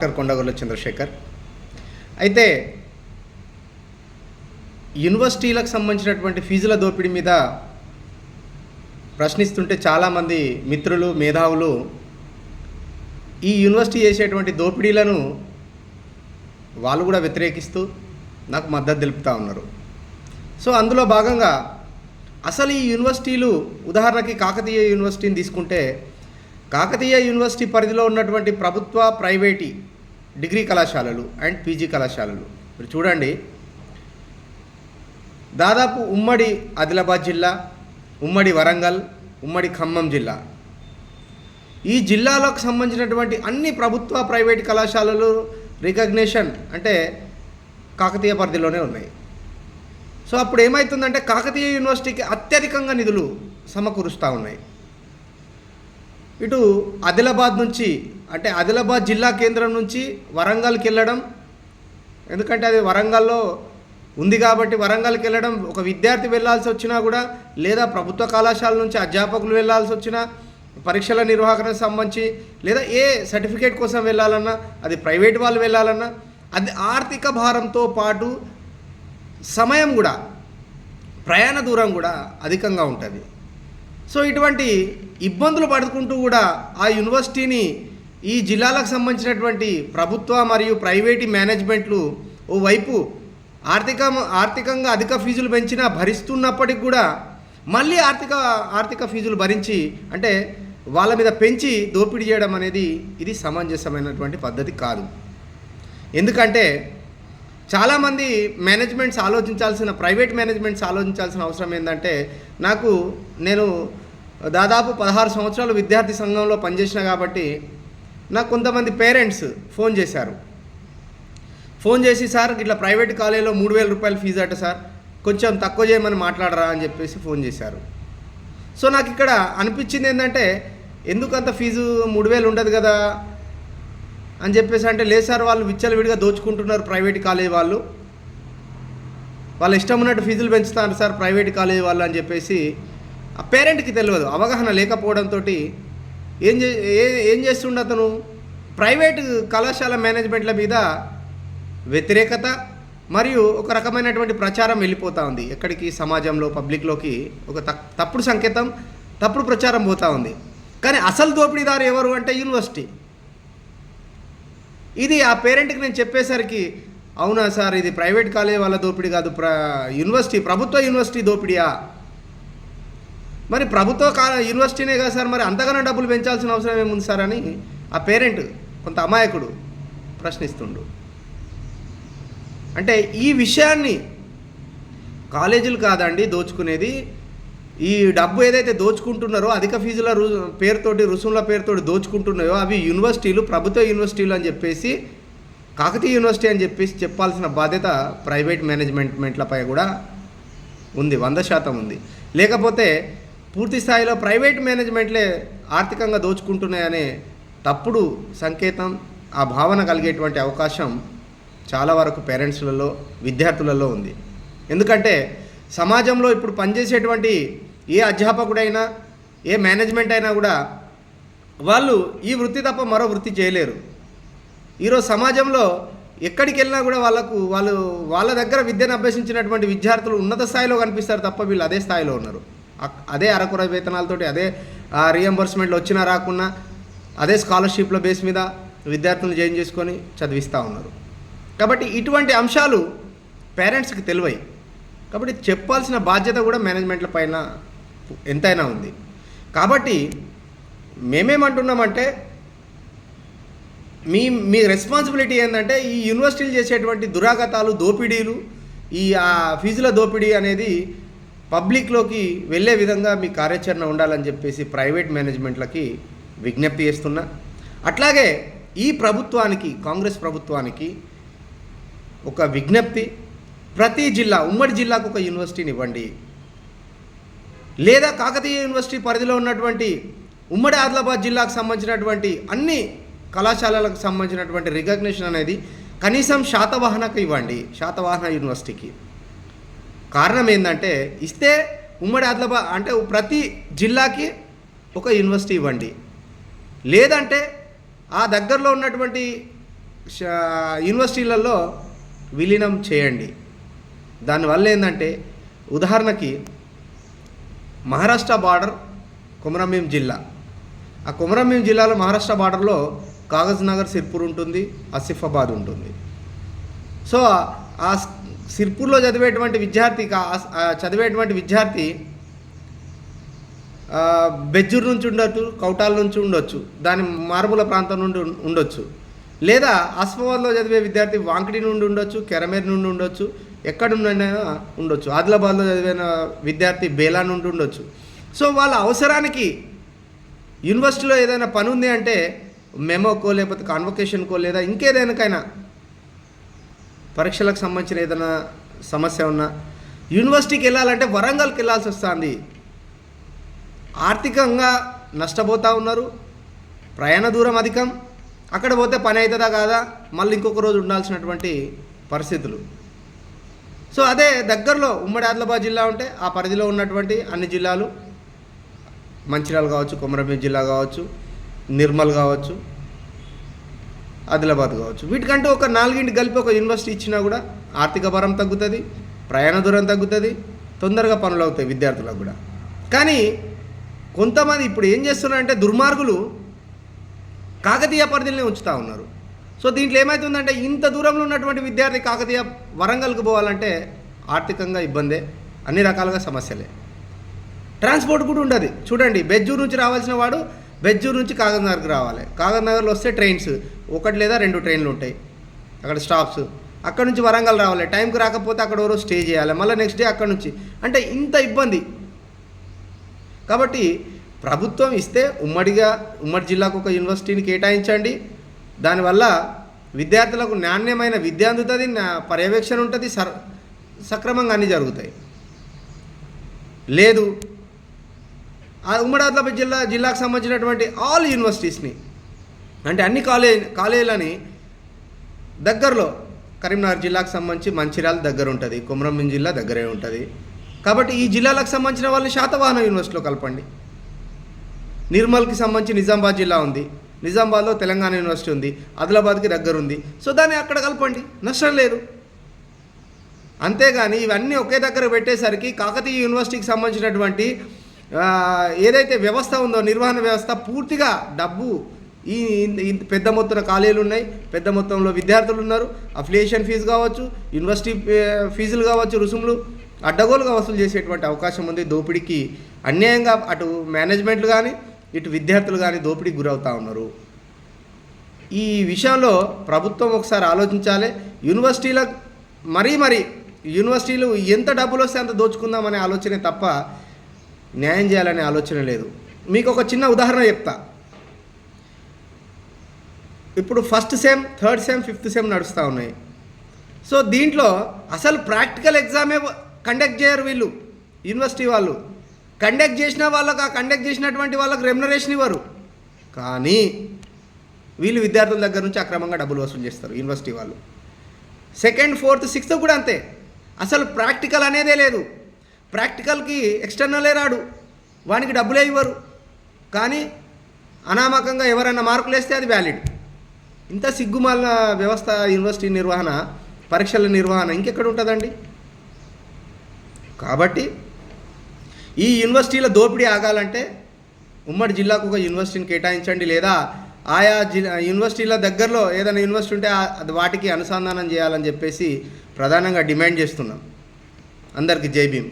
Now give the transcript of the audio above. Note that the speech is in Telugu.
డాక్టర్ కొండగొల్ల చంద్రశేఖర్. అయితే యూనివర్సిటీలకు సంబంధించినటువంటి ఫీజుల దోపిడీ మీద ప్రశ్నిస్తుంటే చాలామంది మిత్రులు మేధావులు ఈ యూనివర్సిటీ చేసేటువంటి దోపిడీలను వాళ్ళు కూడా వ్యతిరేకిస్తూ నాకు మద్దతు తెలుపుతూ ఉన్నారు. సో అందులో భాగంగా అసలు ఈ యూనివర్సిటీలు ఉదాహరణకి కాకతీయ యూనివర్సిటీని తీసుకుంటే కాకతీయ యూనివర్సిటీ పరిధిలో ఉన్నటువంటి ప్రభుత్వ ప్రైవేటీ డిగ్రీ కళాశాలలు అండ్ పీజీ కళాశాలలు. మీరు చూడండి. దాదాపు ఉమ్మడి ఆదిలాబాద్ జిల్లా ఉమ్మడి వరంగల్ ఉమ్మడి ఖమ్మం జిల్లా. ఈ జిల్లాలకు సంబంధించినటువంటి అన్ని ప్రభుత్వ ప్రైవేట్ కళాశాలలు రికగ్నేషన్ అంటే కాకతీయ పరిధిలోనే ఉన్నాయి. సో అప్పుడు ఏమవుతుందంటే కాకతీయ యూనివర్సిటీకి అత్యధికంగా నిధులు సమకూరుస్తూ ఉన్నాయి. ఇటు ఆదిలాబాద్ నుంచి అంటే ఆదిలాబాద్ జిల్లా కేంద్రం నుంచి వరంగల్కి వెళ్ళడం ఎందుకంటే అది వరంగల్లో ఉంది కాబట్టి వరంగల్కి వెళ్ళడం ఒక విద్యార్థి వెళ్ళాల్సి వచ్చినా కూడా లేదా ప్రభుత్వ కళాశాల నుంచి అధ్యాపకులు వెళ్ళాల్సి వచ్చినా పరీక్షల నిర్వహణకు సంబంధించి లేదా ఏ సర్టిఫికేట్ కోసం వెళ్ళాలన్నా అది ప్రైవేట్ వాళ్ళు వెళ్ళాలన్నా అది ఆర్థిక భారంతో పాటు సమయం కూడా ప్రయాణ దూరం కూడా అధికంగా ఉంటుంది. సో ఇటువంటి ఇబ్బందులు పడుకుంటూ కూడా ఆ యూనివర్సిటీని ఈ జిల్లాలకు సంబంధించినటువంటి ప్రభుత్వ మరియు ప్రైవేటు మేనేజ్మెంట్లు ఓవైపు ఆర్థిక ఆర్థికంగా అధిక ఫీజులు పెంచినా భరిస్తున్నప్పటికి కూడా మళ్ళీ ఆర్థిక ఆర్థిక ఫీజులు భరించి అంటే వాళ్ళ మీద పెంచి దోపిడీ చేయడం అనేది ఇది సమంజసమైనటువంటి పద్ధతి కాదు. ఎందుకంటే చాలామంది మేనేజ్మెంట్స్ ఆలోచించాల్సిన ప్రైవేట్ మేనేజ్మెంట్స్ ఆలోచించాల్సిన అవసరం ఏంటంటే నాకు నేను దాదాపు పదహారు సంవత్సరాలు విద్యార్థి సంఘంలో పనిచేసిన కాబట్టి నాకు కొంతమంది పేరెంట్స్ ఫోన్ చేశారు. ఫోన్ చేసి సార్ ఇట్లా ప్రైవేట్ కాలేజీలో మూడు వేల రూపాయలు ఫీజు అట సార్ కొంచెం తక్కువ చేయమని మాట్లాడరా అని చెప్పేసి ఫోన్ చేశారు. సో నాకు ఇక్కడ అనిపించింది ఏంటంటే ఎందుకు అంత ఫీజు మూడు వేలు ఉండదు కదా అని చెప్పేసి అంటే లేదు సార్ వాళ్ళు విచ్చలవిడిగా దోచుకుంటున్నారు ప్రైవేట్ కాలేజ్ వాళ్ళు. వాళ్ళ ఇష్టం ఉన్నట్టు ఫీజులు పెంచుతారు సార్ ప్రైవేట్ కాలేజ్ వాళ్ళు అని చెప్పేసి ఆ పేరెంట్కి తెలియదు అవగాహన లేకపోవడంతో ఏం చే ఏ- ఏం చేస్తుండే అతను? ప్రైవేట్ కళాశాల మేనేజ్మెంట్ల మీద వ్యతిరేకత మరియు ఒక రకమైనటువంటి ప్రచారం వెళ్ళిపోతూ ఉంది. ఎక్కడికి? సమాజంలో పబ్లిక్లోకి ఒక తప్పుడు సంకేతం తప్పుడు ప్రచారం పోతూ ఉంది. కానీ అసలు దోపిడీదారు ఎవరు అంటే యూనివర్సిటీ. ఇది ఆ పేరెంట్కి నేను చెప్పేసరికి అవునా సార్ ఇది ప్రైవేట్ కాలేజ్ వాళ్ళ దోపిడీ కాదు ప్ర యూనివర్సిటీ ప్రభుత్వ యూనివర్సిటీ దోపిడీయా? మరి ప్రభుత్వ కా యూనివర్సిటీనే కదా సార్ మరి అంతగానో డబ్బులు పెంచాల్సిన అవసరం ఏముంది సార్ అని ఆ పేరెంట్ కొంత అమాయకుడు ప్రశ్నిస్తుండు. అంటే ఈ విషయాన్ని కాలేజీలు కాదండి దోచుకునేది. ఈ డబ్బు ఏదైతే దోచుకుంటున్నారో అధిక ఫీజుల రు పేరుతోటి రుసుముల పేరుతోటి దోచుకుంటున్నాయో అవి యూనివర్సిటీలు ప్రభుత్వ యూనివర్సిటీలు అని చెప్పేసి కాకతీయ యూనివర్సిటీ అని చెప్పేసి చెప్పాల్సిన బాధ్యత ప్రైవేట్ మేనేజ్మెంట్లపై కూడా ఉంది వంద శాతం ఉంది. లేకపోతే పూర్తి స్థాయిలో ప్రైవేట్ మేనేజ్మెంట్లే ఆర్థికంగా దోచుకుంటున్నాయనే తప్పుడు సంకేతం ఆ భావన కలిగేటువంటి అవకాశం చాలా వరకు పేరెంట్స్లలో విద్యార్థులలో ఉంది. ఎందుకంటే సమాజంలో ఇప్పుడు పనిచేసేటువంటి ఏ అధ్యాపకుడైనా ఏ మేనేజ్మెంట్ అయినా కూడా వాళ్ళు ఈ వృత్తి తప్ప మరో వృత్తి చేయలేరు. ఈరోజు సమాజంలో ఎక్కడికి వెళ్ళినా కూడా వాళ్ళకు వాళ్ళు వాళ్ళ దగ్గర విద్యను అభ్యసించినటువంటి విద్యార్థులు ఉన్నత స్థాయిలో కనిపిస్తారు తప్ప వీళ్ళు అదే స్థాయిలో ఉన్నారు. అదే అరకుర వేతనాలతోటి అదే రీఎంబర్స్మెంట్లు వచ్చినా రాకున్నా అదే స్కాలర్షిప్ల బేస్ మీద విద్యార్థులను జాయిన్ చేసుకొని చదివిస్తూ ఉన్నారు. కాబట్టి ఇటువంటి అంశాలు పేరెంట్స్కి తెలివై. కాబట్టి చెప్పాల్సిన బాధ్యత కూడా మేనేజ్మెంట్ల పైన ఎంతైనా ఉంది. కాబట్టి మేమేమంటున్నామంటే మీ మీ రెస్పాన్సిబిలిటీ ఏంటంటే ఈ యూనివర్సిటీలు చేసేటువంటి దురాగతాలు దోపిడీలు ఈ ఫీజుల దోపిడీ అనేది పబ్లిక్లోకి వెళ్ళే విధంగా మీ కార్యాచరణ ఉండాలని చెప్పేసి ప్రైవేట్ మేనేజ్మెంట్లకి విజ్ఞప్తి చేస్తున్నా. అట్లాగే ఈ ప్రభుత్వానికి కాంగ్రెస్ ప్రభుత్వానికి ఒక విజ్ఞప్తి. ప్రతి జిల్లా ఉమ్మడి జిల్లాకు ఒక యూనివర్సిటీని ఇవ్వండి. లేదా కాకతీయ యూనివర్సిటీ పరిధిలో ఉన్నటువంటి ఉమ్మడి ఆదిలాబాద్ జిల్లాకు సంబంధించినటువంటి అన్ని కళాశాలలకు సంబంధించినటువంటి రికగ్నిషన్ అనేది కనీసం శాతవాహనకు ఇవ్వండి. శాతవాహన యూనివర్సిటీకి. కారణం ఏంటంటే ఇస్తే ఉమ్మడి ఆదిలాబాద్ అంటే ప్రతి జిల్లాకి ఒక యూనివర్సిటీ ఇవ్వండి. లేదంటే ఆ దగ్గరలో ఉన్నటువంటి యూనివర్సిటీలలో విలీనం చేయండి. దానివల్ల ఏంటంటే ఉదాహరణకి మహారాష్ట్ర బార్డర్ కొమరంభీం జిల్లా. ఆ కొమరంభీం జిల్లాలో మహారాష్ట్ర బార్డర్లో కాగజ్ నగర్ సిర్పూర్ ఉంటుంది ఆసిఫాబాద్ ఉంటుంది. సో ఆ సిర్పూర్లో చదివేటువంటి విద్యార్థి కా- చదివేటువంటి విద్యార్థి బెజ్జూర్ నుంచి ఉండొచ్చు కౌటాల నుంచి ఉండొచ్చు దాని మారుమూల ప్రాంతం నుండి ఉండొచ్చు. లేదా అస్మాబాద్లో చదివే విద్యార్థి వాంకిడి నుండి ఉండొచ్చు కెరమేర్ నుండి ఉండొచ్చు ఎక్కడ నుండైనా ఉండొచ్చు. ఆదిలాబాద్లో చదివిన విద్యార్థి బేలా నుండి ఉండొచ్చు. సో వాళ్ళ అవసరానికి యూనివర్సిటీలో ఏదైనా పని ఉంది అంటే మెమోకో లేకపోతే కాన్వకేషన్కో లేదా ఇంకేదైనాకైనా పరీక్షలకు సంబంధించిన ఏదైనా సమస్య ఉన్నా యూనివర్సిటీకి వెళ్ళాలంటే వరంగల్కి వెళ్ళాల్సి వస్తుంది. ఆర్థికంగా నష్టపోతూ ఉన్నారు. ప్రయాణ దూరం అధికం. అక్కడ పోతే పని అవుతుందా కాదా? మళ్ళీ ఇంకొక రోజు ఉండాల్సినటువంటి పరిస్థితులు. సో అదే దగ్గరలో ఉమ్మడి ఆదిలాబాద్ జిల్లా ఉంటే ఆ పరిధిలో ఉన్నటువంటి అన్ని జిల్లాలు మంచిర్యాల కావచ్చు కొమరంభీం జిల్లా కావచ్చు నిర్మల్ కావచ్చు ఆదిలాబాద్ కావచ్చు. వీటికంటే ఒక నాలుగింటి కలిపి ఒక యూనివర్సిటీ ఇచ్చినా కూడా ఆర్థిక భారం తగ్గుతుంది ప్రయాణ దూరం తగ్గుతుంది తొందరగా పనులు అవుతాయి విద్యార్థులకు కూడా. కానీ కొంతమంది ఇప్పుడు ఏం చేస్తున్నారంటే దుర్మార్గులు కాకతీయ పరిధిలోనే ఉంచుతూ ఉన్నారు. సో దీంట్లో ఏమవుతుందంటే ఇంత దూరంలో ఉన్నటువంటి విద్యార్థి కాకతీయ వరంగల్కి పోవాలంటే ఆర్థికంగా ఇబ్బందే అన్ని రకాలుగా సమస్యలే. ట్రాన్స్పోర్ట్ కూడా ఉండదు. చూడండి బెజ్జూరు నుంచి రావాల్సిన వాడు బెజ్జూరు నుంచి కాగజ్నగర్కి రావాలి. కాగజ్నగర్లో వస్తే ట్రైన్స్. ఒకటి లేదా రెండు ట్రైన్లు ఉంటాయి. అక్కడ స్టాప్స్. అక్కడ నుంచి వరంగల్ రావాలి. టైంకి రాకపోతే అక్కడ ఎవరో స్టే చేయాలి. మళ్ళీ నెక్స్ట్ డే అక్కడ నుంచి. అంటే ఇంత ఇబ్బంది. కాబట్టి ప్రభుత్వం ఇస్తే ఉమ్మడిగా ఉమ్మడి జిల్లాకు ఒక యూనివర్సిటీని కేటాయించండి. దానివల్ల విద్యార్థులకు నాణ్యమైన విద్య అందుతుంది పర్యవేక్షణ ఉంటుంది సర్ సక్రమంగా అన్నీ జరుగుతాయి. లేదు ఉమ్మడి ఆదిలాబాద్ జిల్లా జిల్లాకు సంబంధించినటువంటి ఆల్ యూనివర్సిటీస్ని అంటే అన్ని కాలేజ్ కాలేజీలని దగ్గరలో కరీంనగర్ జిల్లాకు సంబంధించి మంచిర్యాల దగ్గర ఉంటుంది కొమరంభీం జిల్లా దగ్గరే ఉంటుంది. కాబట్టి ఈ జిల్లాలకు సంబంధించిన వాళ్ళని శాతవాహన యూనివర్సిటీలో కలపండి. నిర్మల్కి సంబంధించి నిజామాబాద్ జిల్లా ఉంది నిజామాబాద్లో తెలంగాణ యూనివర్సిటీ ఉంది ఆదిలాబాద్కి దగ్గర ఉంది. సో దాన్ని అక్కడ కలపండి నష్టం లేదు. అంతేగాని ఇవన్నీ ఒకే దగ్గర పెట్టేసరికి కాకతీయ యూనివర్సిటీకి సంబంధించినటువంటి ఏదైతే వ్యవస్థ ఉందో నిర్వహణ వ్యవస్థ పూర్తిగా డబ్బు ఈ పెద్ద మొత్తంలో ఖాళీలు ఉన్నాయి. పెద్ద మొత్తంలో విద్యార్థులు ఉన్నారు. అఫిలియేషన్ ఫీజు కావచ్చు యూనివర్సిటీ ఫీజులు కావచ్చు రుసుములు అడ్డగోలుగా వసూలు చేసేటువంటి అవకాశం ఉంది. దోపిడీకి అన్యాయంగా అటు మేనేజ్మెంట్లు కానీ ఇటు విద్యార్థులు కానీ దోపిడీకి గురవుతూ ఉన్నారు. ఈ విషయంలో ప్రభుత్వం ఒకసారి ఆలోచించాలి. యూనివర్సిటీల మరీ మరీ యూనివర్సిటీలు ఎంత డబ్బులు వస్తే అంత దోచుకుందామనే ఆలోచనే తప్ప న్యాయం చేయాలనే ఆలోచన లేదు. మీకు ఒక చిన్న ఉదాహరణ చెప్తా. ఇప్పుడు first sem third sem fifth sem నడుస్తూ ఉన్నాయి. సో దీంట్లో అసలు ప్రాక్టికల్ ఎగ్జామే కండక్ట్ చేయరు వీళ్ళు యూనివర్సిటీ వాళ్ళు. కండక్ట్ చేసిన వాళ్ళకు ఆ కండక్ట్ చేసినటువంటి వాళ్ళకు రెమ్యునరేషన్ ఇవ్వరు. కానీ వీళ్ళు విద్యార్థుల దగ్గర నుంచి అక్రమంగా డబ్బులు వసూలు చేస్తారు యూనివర్సిటీ వాళ్ళు. సెకండ్ ఫోర్త్ సిక్స్త్ కూడా అంతే. అసలు ప్రాక్టికల్ అనేదే లేదు. ప్రాక్టికల్కి ఎక్స్టర్నలే రాడు. వానికి డబ్బులే ఇవ్వరు. కానీ అనామకంగా ఎవరైనా మార్కులు వేస్తే అది వ్యాలిడ్. ఇంత సిగ్గుమాల వ్యవస్థ యూనివర్సిటీ నిర్వహణ పరీక్షల నిర్వహణ ఇంకెక్కడ ఉంటుందండి? కాబట్టి ఈ యూనివర్సిటీల దోపిడీ ఆగాలంటే ఉమ్మడి జిల్లాకు ఒక యూనివర్సిటీని కేటాయించండి లేదా ఆయా జిల్లా యూనివర్సిటీల దగ్గరలో ఏదైనా యూనివర్సిటీ ఉంటే అది వాటికి అనుసంధానం చేయాలని చెప్పేసి ప్రధానంగా డిమాండ్ చేస్తున్నాం. అందరికీ జై భీమ్.